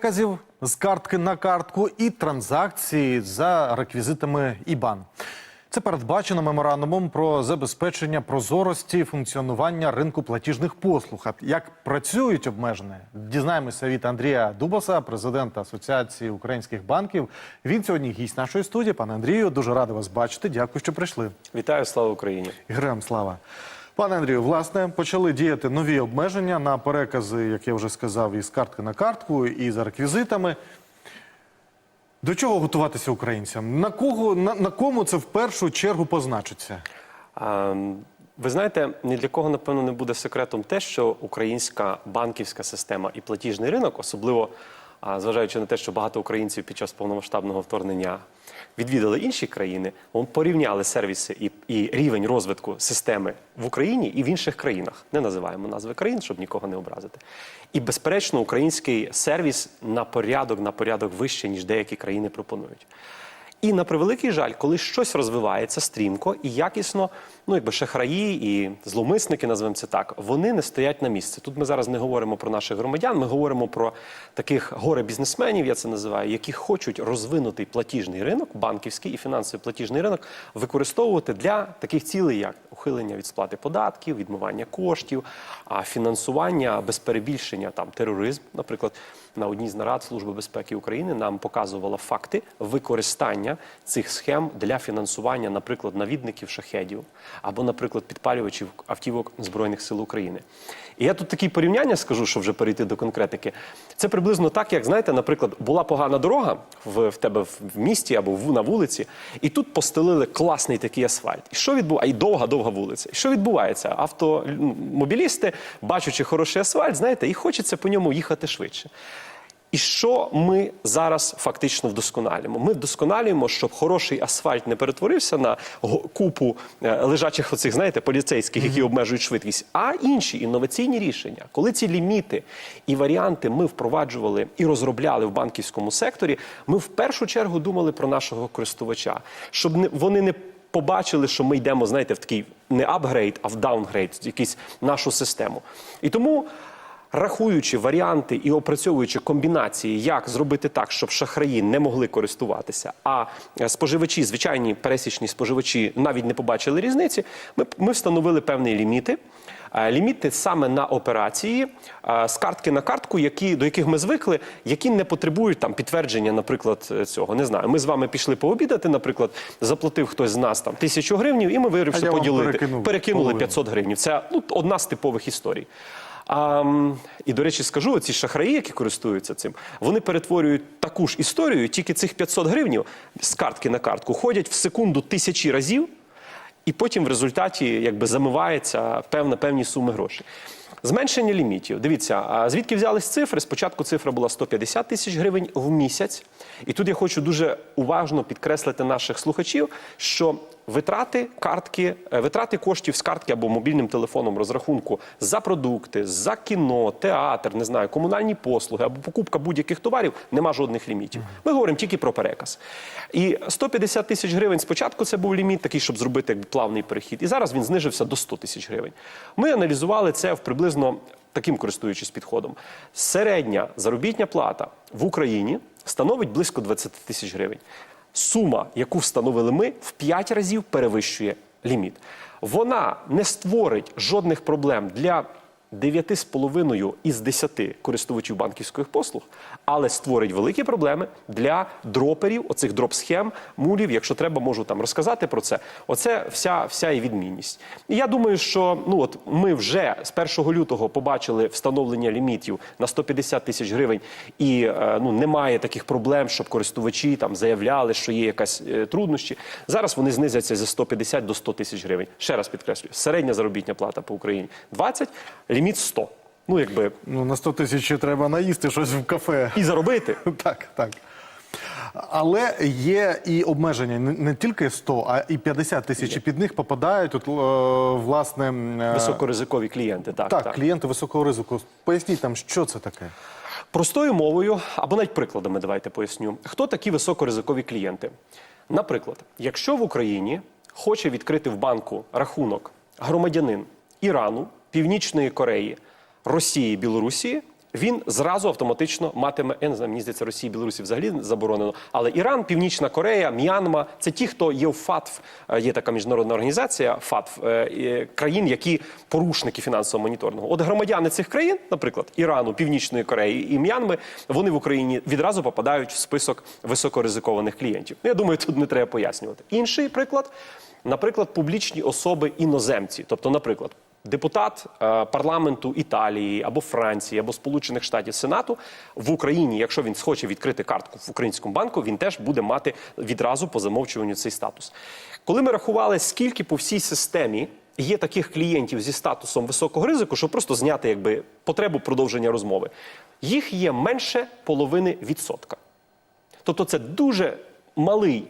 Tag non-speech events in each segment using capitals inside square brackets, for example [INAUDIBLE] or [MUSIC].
Казів з картки на картку і транзакції за реквізитами IBAN. Це передбачено меморандумом про забезпечення прозорості функціонування ринку платіжних послуг. А як працюють обмежені, дізнаємося від Андрія Дубаса, президента Асоціації українських банків. Він сьогодні гість нашої студії. Пане Андрію, дуже радий вас бачити. Дякую, що прийшли. Вітаю, слава Україні! Героям слава. Пане Андрію, власне, почали діяти нові обмеження на перекази, як я вже сказав, із картки на картку, і за реквізитами. До чого готуватися українцям? На кого на, на кому це в першу чергу позначиться? А, ви знаєте, ні для кого напевно не буде секретом те, що українська банківська система і платіжний ринок, особливо зважаючи на те, що багато українців під час повномасштабного вторгнення відвідали інші країни, порівняли сервіси і, і рівень розвитку системи в Україні і в інших країнах. Не називаємо назви країн, щоб нікого не образити. І безперечно, український сервіс на порядок на порядок вище, ніж деякі країни пропонують. І на превеликий жаль, коли щось розвивається стрімко і якісно, ну якби шахраї і зломисники, назвемо це так, вони не стоять на місці. Тут ми зараз не говоримо про наших громадян, ми говоримо про таких горе-бізнесменів, я це називаю, які хочуть розвинутий платіжний ринок, банківський і фінансовий платіжний ринок, використовувати для таких цілей, як ухилення від сплати податків, відмивання коштів, а фінансування без перебільшення там тероризм, наприклад. На одній з нарад Служби безпеки України нам показувала факти використання цих схем для фінансування, наприклад, навідників шахедів або, наприклад, підпалювачів автівок Збройних сил України. І я тут такі порівняння скажу, щоб вже перейти до конкретики. Це приблизно так, як знаєте, наприклад, була погана дорога в, в тебе в місті або в, на вулиці, і тут постелили класний такий асфальт. І що відбувається? А й довга, довга вулиця. І що відбувається? Автомобілісти, бачачи хороший асфальт, знаєте, і хочеться по ньому їхати швидше. І що ми зараз фактично вдосконалюємо? Ми вдосконалюємо, щоб хороший асфальт не перетворився на купу е, лежачих оцих, знаєте, поліцейських, які обмежують швидкість, а інші інноваційні рішення. Коли ці ліміти і варіанти ми впроваджували і розробляли в банківському секторі, ми в першу чергу думали про нашого користувача, щоб вони не побачили, що ми йдемо, знаєте, в такий не апгрейд, а в даунгрейд, якийсь нашу систему. І тому. Рахуючи варіанти і опрацьовуючи комбінації, як зробити так, щоб шахраї не могли користуватися, а споживачі, звичайні пересічні споживачі, навіть не побачили різниці, ми, ми встановили певні ліміти. Ліміти саме на операції з картки на картку, які, до яких ми звикли, які не потребують там підтвердження, наприклад, цього. Не знаю. Ми з вами пішли пообідати, наприклад, заплатив хтось з нас там тисячу гривнів, і ми вирішили поділити. Перекинули половину. 500 гривень. Це ну, одна з типових історій. А, і, до речі, скажу, ці шахраї, які користуються цим, вони перетворюють таку ж історію, тільки цих 500 гривень з картки на картку ходять в секунду тисячі разів, і потім в результаті якби замивається певна певні суми грошей. Зменшення лімітів. Дивіться, звідки взялись цифри? Спочатку цифра була 150 тисяч гривень в місяць. І тут я хочу дуже уважно підкреслити наших слухачів, що витрати картки, е, витрати коштів з картки або мобільним телефоном розрахунку за продукти, за кіно, театр, не знаю, комунальні послуги або покупка будь-яких товарів нема жодних лімітів. Ми говоримо тільки про переказ. І 150 тисяч гривень спочатку це був ліміт, такий, щоб зробити якби, плавний перехід. І зараз він знижився до 100 тисяч гривень. Ми аналізували це в приблизно таким користуючись підходом. Середня заробітня плата в Україні становить близько 20 тисяч гривень. Сума, яку встановили ми, в 5 разів перевищує ліміт. Вона не створить жодних проблем для 9,5 із 10 користувачів банківських послуг, але створить великі проблеми для дроперів, оцих дроп-схем, мулів. Якщо треба, можу там розказати про це. Оце вся, вся і відмінність. І я думаю, що ну от ми вже з 1 лютого побачили встановлення лімітів на 150 тисяч гривень, і е, ну немає таких проблем, щоб користувачі там заявляли, що є якась е, труднощі. Зараз вони знизяться зі 150 до 100 тисяч гривень. Ще раз підкреслюю, середня заробітня плата по Україні 20, ліміт 100. Ну якби Ну на 100 тисяч треба наїсти щось в кафе. і заробити. [LAUGHS] Так, так. Але є і обмеження не, тільки 100, а і 50 тисяч. І під них попадають от, е, власне е, Високоризикові клієнти. Так, так, так. клієнти високого ризику. Поясніть там, що це таке. Простою мовою, або навіть прикладами, давайте поясню. Хто такі високоризикові клієнти? Наприклад, якщо в Україні хоче відкрити в банку рахунок громадянин Ірану, Північної Кореї, Росії, Білорусі, він зразу автоматично матиме, я не знаю, мені здається, Росії, Білорусі взагалі заборонено. Але Іран, Північна Корея, М'янма це ті, хто є в ФАТФ, е, є така міжнародна організація ФАТФ, е, е, країн, які порушники фінансового моніторингу. От громадяни цих країн, наприклад, Ірану, Північної Кореї і М'янми, вони в Україні відразу попадають в список високоризикованих клієнтів. Ну, я думаю, тут не треба пояснювати. Інший приклад, наприклад, публічні особи іноземці, тобто, наприклад. Депутат е, парламенту Італії або Франції, або Сполучених Штатів Сенату в Україні, якщо він схоче відкрити картку в українському банку, він теж буде мати відразу по замовчуванню цей статус. Коли ми рахували, скільки по всій системі є таких клієнтів зі статусом високого ризику, щоб просто зняти якби потребу продовження розмови, їх є менше половини відсотка. Тобто, це дуже малий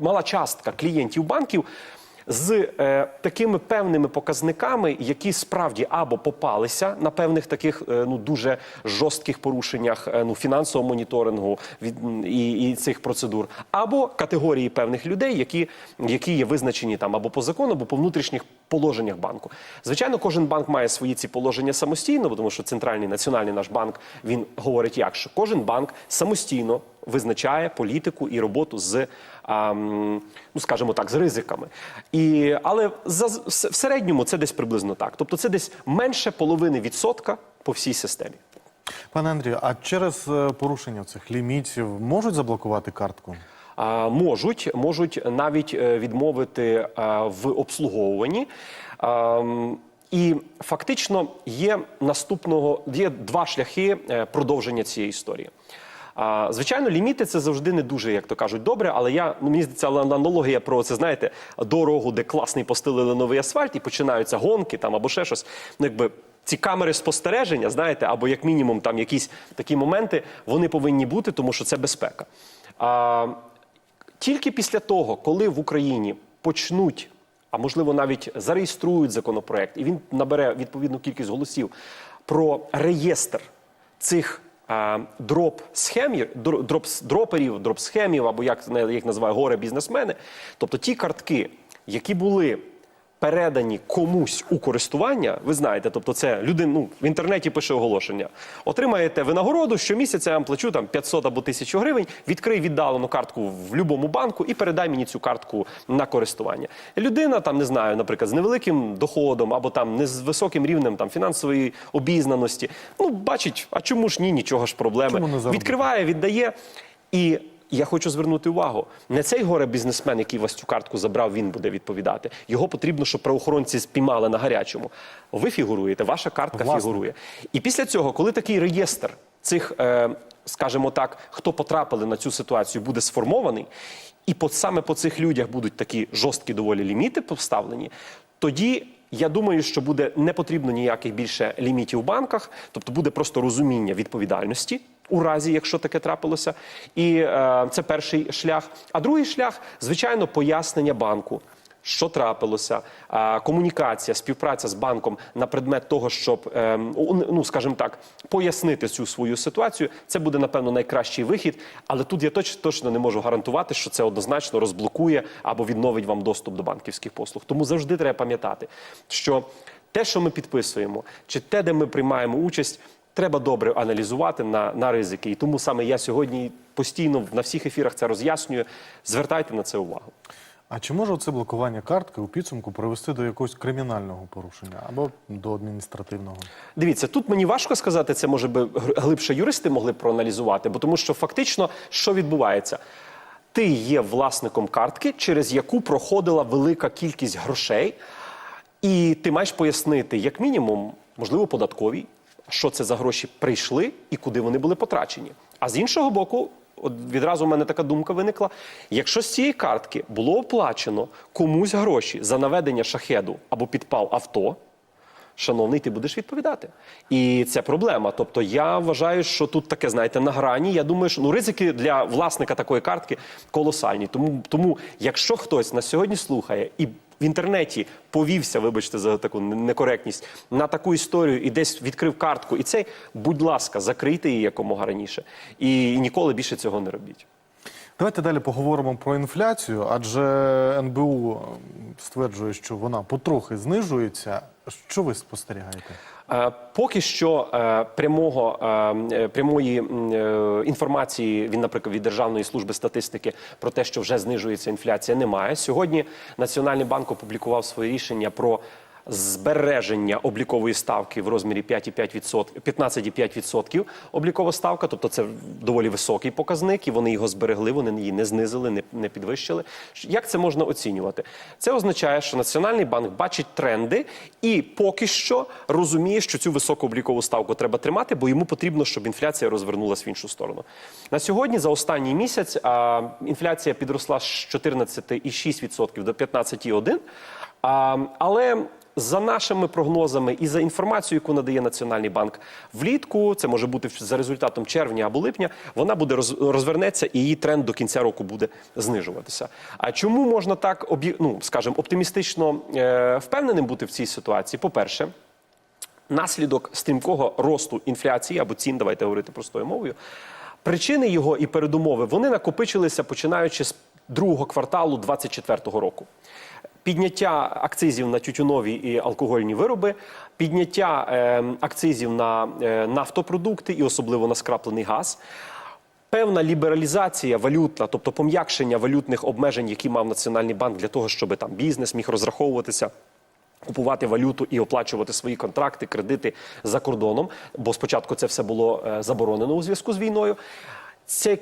мала частка клієнтів банків з е, такими певними показниками, які справді або попалися на певних таких е, ну дуже жорстких порушеннях е, ну фінансового моніторингу від і, і цих процедур, або категорії певних людей, які, які є визначені там або по закону, або по внутрішніх положеннях банку. Звичайно, кожен банк має свої ці положення самостійно, тому що центральний національний наш банк він говорить, як що кожен банк самостійно визначає політику і роботу з, ну скажімо так, з ризиками. І, але за, в середньому це десь приблизно так. Тобто це десь менше половини відсотка по всій системі. Пане Андрію, а через е, порушення цих лімітів можуть заблокувати картку? Можуть, можуть навіть е, відмовити в обслуговуванні. І фактично є наступного є два шляхи е, продовження цієї історії. Звичайно, ліміти це завжди не дуже, як то кажуть, добре. Але я ну мені здається, аналогія про це знаєте дорогу, де класний постелили новий асфальт, і починаються гонки там або ще щось. Ну якби ці камери спостереження, знаєте, або як мінімум там якісь такі моменти, вони повинні бути, тому що це безпека. А, тільки після того, коли в Україні почнуть, а можливо навіть зареєструють законопроект, і він набере відповідну кількість голосів про реєстр цих е, дроп-схемів, дроп- дроперів, дроп-схемів, або як їх називають горе бізнесмени, тобто ті картки, які були передані комусь у користування, ви знаєте, тобто це людина ну, в інтернеті пише оголошення. Отримаєте винагороду, щомісяця я вам плачу там 500 або 1000 гривень, відкрий віддалену картку в будь-якому банку і передай мені цю картку на користування. Людина там не знаю, наприклад, з невеликим доходом або там не з високим рівнем там фінансової обізнаності. Ну, бачить, а чому ж ні, нічого ж проблеми. Відкриває, віддає і. Я хочу звернути увагу, не цей горе бізнесмен, який вас цю картку забрав, він буде відповідати. Його потрібно, щоб правоохоронці спіймали на гарячому. Ви фігуруєте, ваша картка Власне. фігурує. І після цього, коли такий реєстр цих, е, скажімо так, хто потрапили на цю ситуацію, буде сформований, і по, саме по цих людях будуть такі жорсткі доволі ліміти поставлені, тоді. Я думаю, що буде не потрібно ніяких більше лімітів в банках, тобто буде просто розуміння відповідальності у разі, якщо таке трапилося. І е, це перший шлях. А другий шлях, звичайно, пояснення банку. Що трапилося, комунікація, співпраця з банком на предмет того, щоб ем, ну скажімо так, пояснити цю свою ситуацію. Це буде напевно найкращий вихід. Але тут я точно точно не можу гарантувати, що це однозначно розблокує або відновить вам доступ до банківських послуг. Тому завжди треба пам'ятати, що те, що ми підписуємо, чи те, де ми приймаємо участь. Треба добре аналізувати на, на ризики, і тому саме я сьогодні постійно на всіх ефірах це роз'яснюю. Звертайте на це увагу. А чи може це блокування картки у підсумку привести до якогось кримінального порушення або до адміністративного? Дивіться, тут мені важко сказати, це може би глибше юристи могли проаналізувати, бо тому що фактично що відбувається? Ти є власником картки, через яку проходила велика кількість грошей, і ти маєш пояснити, як мінімум, можливо, податковій, що це за гроші прийшли і куди вони були потрачені. А з іншого боку, от відразу в мене така думка виникла: якщо з цієї картки було оплачено комусь гроші за наведення шахеду або підпал авто. Шановний, ти будеш відповідати. І це проблема. Тобто я вважаю, що тут таке, знаєте, на грані. Я думаю, що ну ризики для власника такої картки колосальні. Тому, тому якщо хтось на сьогодні слухає і в інтернеті повівся, вибачте за таку некоректність, на таку історію і десь відкрив картку, і цей, будь ласка, закрийте її якомога раніше. І ніколи більше цього не робіть. Давайте далі поговоримо про інфляцію, адже НБУ стверджує, що вона потрохи знижується. Що ви спостерігаєте? Е, Поки що е, прямого е, прямої інформації він, наприклад, від Державної служби статистики про те, що вже знижується інфляція, немає. Сьогодні Національний банк опублікував своє рішення про збереження облікової ставки в розмірі 5,5%, 15,5% облікова ставка, тобто це доволі високий показник, і вони його зберегли, вони її не знизили, не, підвищили. Як це можна оцінювати? Це означає, що Національний банк бачить тренди і поки що розуміє, що цю високу облікову ставку треба тримати, бо йому потрібно, щоб інфляція розвернулася в іншу сторону. На сьогодні за останній місяць інфляція підросла з 14,6% до 15,1%. А, але за нашими прогнозами і за інформацією, яку надає Національний банк влітку, це може бути за результатом червня або липня, вона буде роз- розвернеться і її тренд до кінця року буде знижуватися. А чому можна так ну, скажімо, оптимістично е, впевненим бути в цій ситуації? По-перше, наслідок стрімкого росту інфляції або цін, давайте говорити простою мовою. Причини його і передумови вони накопичилися починаючи з другого кварталу 2024 року. Підняття акцизів на тютюнові і алкогольні вироби, підняття е, акцизів на е, нафтопродукти і особливо на скраплений газ. Певна лібералізація валютна, тобто пом'якшення валютних обмежень, які мав Національний банк для того, щоб там бізнес міг розраховуватися. Купувати валюту і оплачувати свої контракти, кредити за кордоном, бо спочатку це все було е, заборонено у зв'язку з війною. Цей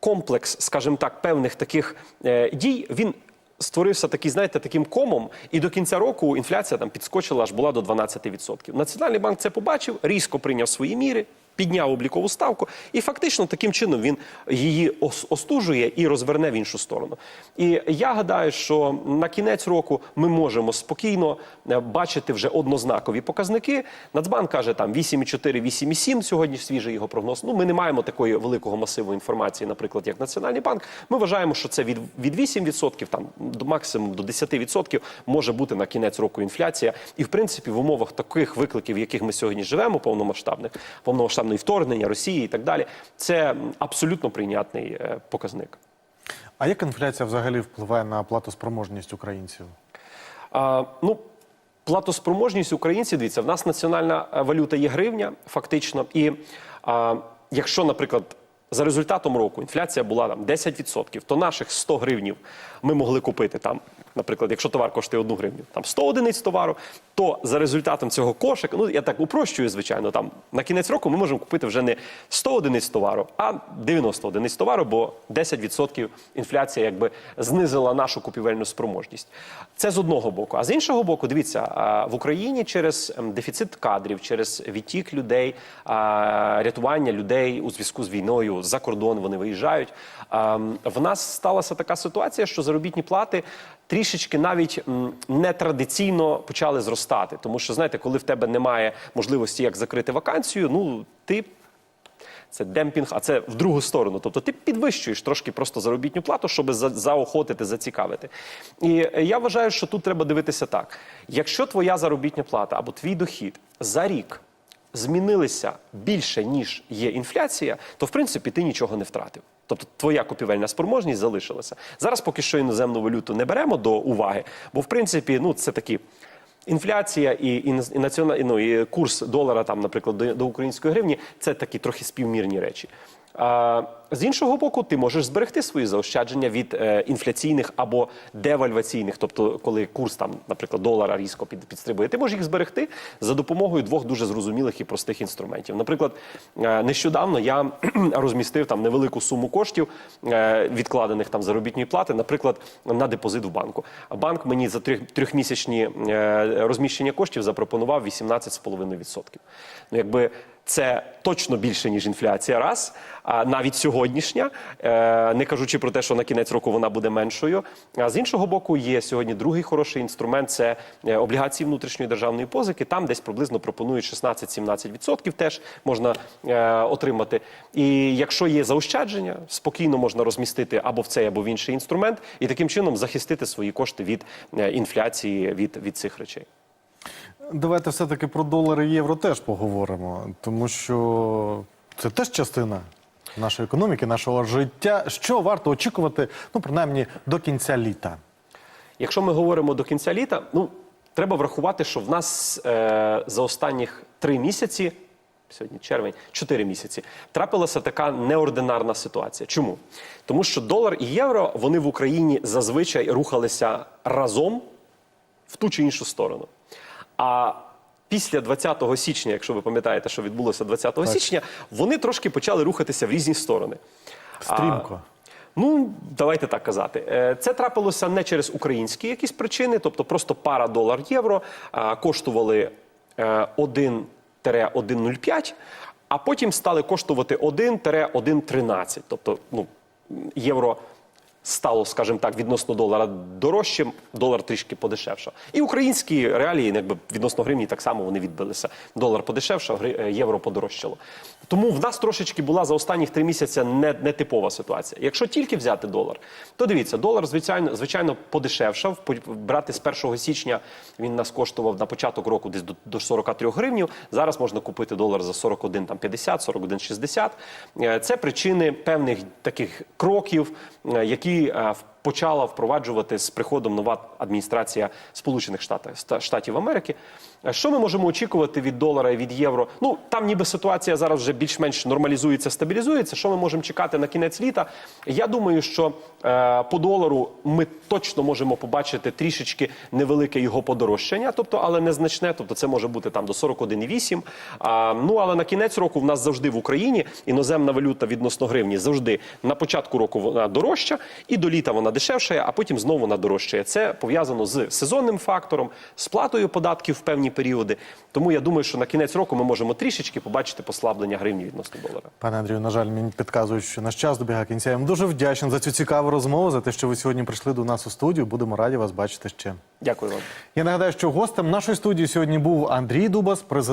комплекс, скажімо так, певних таких е, дій він створився такий, знаєте, таким комом, і до кінця року інфляція там підскочила аж була до 12%. Національний банк це побачив, різко прийняв свої міри. Підняв облікову ставку, і фактично таким чином він її остужує і розверне в іншу сторону. І я гадаю, що на кінець року ми можемо спокійно е, бачити вже однознакові показники. Нацбанк каже там 8,4, 8,7, Сьогодні свіжий його прогноз. Ну ми не маємо такої великого масиву інформації, наприклад, як Національний банк. Ми вважаємо, що це від, від 8% там до максимум до 10% може бути на кінець року інфляція. І в принципі, в умовах таких викликів, в яких ми сьогодні живемо, повномасштабних повномасштабних, повномасштабної вторгнення Росії і так далі, це абсолютно прийнятний е, показник. А як інфляція взагалі впливає на платоспроможність українців? А, ну, платоспроможність українців, дивіться, в нас національна е, валюта є гривня, фактично. І а, якщо, наприклад, за результатом року інфляція була там 10%, то наших 100 гривнів ми могли купити там, наприклад, якщо товар коштує 1 гривню, там 100 одиниць товару, то за результатом цього кошика, ну я так упрощую, звичайно, там на кінець року ми можемо купити вже не 100 одиниць товару, а 90 одиниць товару, бо 10% інфляція якби знизила нашу купівельну спроможність. Це з одного боку. А з іншого боку, дивіться, в Україні через ем, дефіцит кадрів, через відтік людей, рятування людей у зв'язку з війною за кордон вони виїжджають. В нас сталася така ситуація, що заробітні плати трішечки навіть нетрадиційно почали зростати. Тому що, знаєте, коли в тебе немає можливості як закрити вакансію, ну ти це демпінг, а це в другу сторону. Тобто ти підвищуєш трошки просто заробітну плату, щоб за- заохотити, зацікавити. І е, я вважаю, що тут треба дивитися так: якщо твоя заробітня плата або твій дохід за рік змінилися більше, ніж є інфляція, то в принципі ти нічого не втратив. Тобто твоя купівельна спроможність залишилася. Зараз поки що іноземну валюту не беремо до уваги, бо в принципі ну, це такі. Інфляція і, і, і, націона- ну, і курс долара, там, наприклад, до, до української гривні це такі трохи співмірні речі. А, з іншого боку, ти можеш зберегти свої заощадження від е, інфляційних або девальваційних, тобто коли курс там, наприклад, долара різко під, підстрибує, ти можеш їх зберегти за допомогою двох дуже зрозумілих і простих інструментів. Наприклад, е, нещодавно я [CLEARS THROAT] розмістив там невелику суму коштів, е, відкладених там заробітної плати, наприклад, на депозит в банку. Банк мені за трьох- трьохмісячні е, розміщення коштів запропонував 18,5%. Ну, якби це точно більше, ніж інфляція, раз. А навіть сьогоднішня, е, не кажучи про те, що на кінець року вона буде меншою. А з іншого боку, є сьогодні другий хороший інструмент це е, облігації внутрішньої державної позики. Там десь приблизно пропонують 16-17% теж можна е, отримати. І якщо є заощадження, спокійно можна розмістити або в цей, або в інший інструмент, і таким чином захистити свої кошти від інфляції, від, від цих речей. Давайте все-таки про долари і євро теж поговоримо, тому що це теж частина нашої економіки, нашого життя. Що варто очікувати, ну принаймні до кінця літа? Якщо ми говоримо до кінця літа, ну треба врахувати, що в нас е, за останніх три місяці, сьогодні червень, чотири місяці, трапилася така неординарна ситуація. Чому? Тому що долар і євро вони в Україні зазвичай рухалися разом в ту чи іншу сторону. А після 20 січня, якщо ви пам'ятаєте, що відбулося 20 січня, вони трошки почали рухатися в різні сторони. Стрімко. Ну, давайте так казати. Е, Це трапилося не через українські якісь причини, тобто просто пара долар-євро а, коштували е, 1-1,05, а потім стали коштувати 1-1,13. Тобто, ну, євро стало, скажімо так, відносно долара дорожчим, долар трішки подешевшав. І українські реалії, якби відносно гривні, так само вони відбилися. Долар подешевшав, е, євро подорожчало. Тому в нас трошечки була за останніх три місяці не, нетипова ситуація. Якщо тільки взяти долар, то дивіться, долар звичайно, звичайно подешевшав. По- Брати з 1 січня він нас коштував на початок року десь до, до 43 гривнів. Зараз можна купити долар за 41 там 50, 41 60. Е, Це причини певних таких кроків, е, які е, в- почала впроваджувати з приходом нова адміністрація Сполучених Штатів, Штатів Америки. Е, Що ми можемо очікувати від долара і від євро? Ну там ніби ситуація зараз вже більш-менш нормалізується, стабілізується. Що ми можемо чекати на кінець літа? Я думаю, що е, по долару ми точно можемо побачити трішечки невелике його подорожчання, тобто, але незначне. Тобто, це може бути там до 41,8. А, ну але на кінець року в нас завжди в Україні іноземна валюта відносно гривні завжди на початку року вона дорожча, і до літа вона дешевшає, а потім знову вона дорожчає. Це пов'язано з сезонним фактором, сплатою податків в певні періоди. Тому я думаю, що на кінець року ми можемо трішечки побачити послаблення гривні відносно долара. Пане Андрію, на жаль, мені підказують, що наш час добігає кінця. Я вам дуже вдячний за цю цікаву розмову, за те, що ви сьогодні прийшли до нас у студію. Будемо раді вас бачити ще. Дякую вам. Я нагадаю, що гостем нашої студії сьогодні був Андрій Дубас, президент.